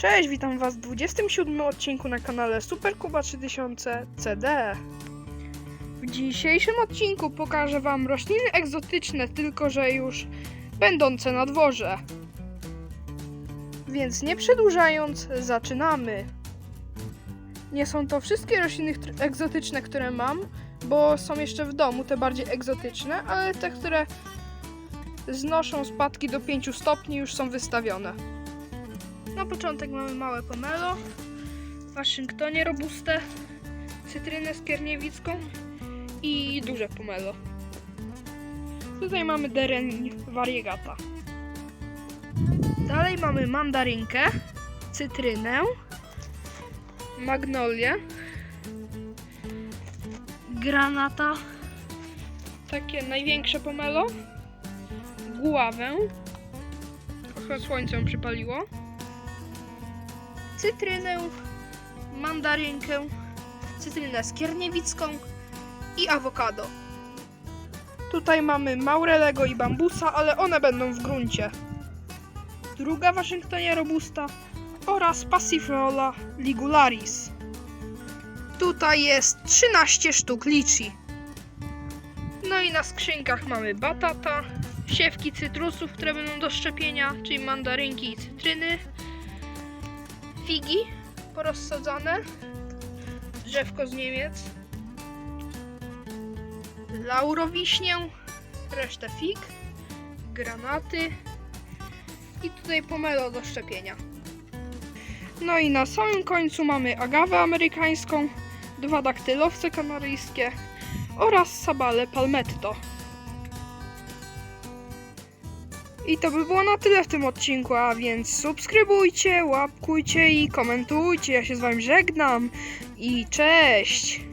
Cześć, witam Was w 27 odcinku na kanale Super Kuba 3000 CD. W dzisiejszym odcinku pokażę Wam rośliny egzotyczne, tylko że już będące na dworze. Więc nie przedłużając, zaczynamy. Nie są to wszystkie rośliny egzotyczne, które mam, bo są jeszcze w domu te bardziej egzotyczne, ale te, które znoszą spadki do 5 stopni już są wystawione. Na początek mamy małe pomelo, w Waszyngtonie robustę, cytrynę skierniewicką i duże pomelo. Tutaj mamy dereń variegata. Dalej mamy mandarynkę, cytrynę, magnolię, granata, takie największe pomelo, guławę, trochę słońce ją przypaliło, cytrynę, mandarynkę, cytrynę skierniewicką i awokado. Tutaj mamy maurelego i bambusa, ale one będą w gruncie. Druga Waszyngtonia robusta oraz Passiflora ligularis. Tutaj jest 13 sztuk liczy. No i na skrzynkach mamy batata, siewki cytrusów, które będą do szczepienia, czyli mandarynki i cytryny, figi porozsadzane, drzewko z Niemiec, laurowiśnię, resztę fig, granaty i tutaj pomelo do szczepienia. No i na samym końcu mamy agawę amerykańską, dwa daktylowce kanaryjskie oraz sabale palmetto. I to by było na tyle w tym odcinku, a więc subskrybujcie, łapkujcie i komentujcie. Ja się z wami żegnam i cześć!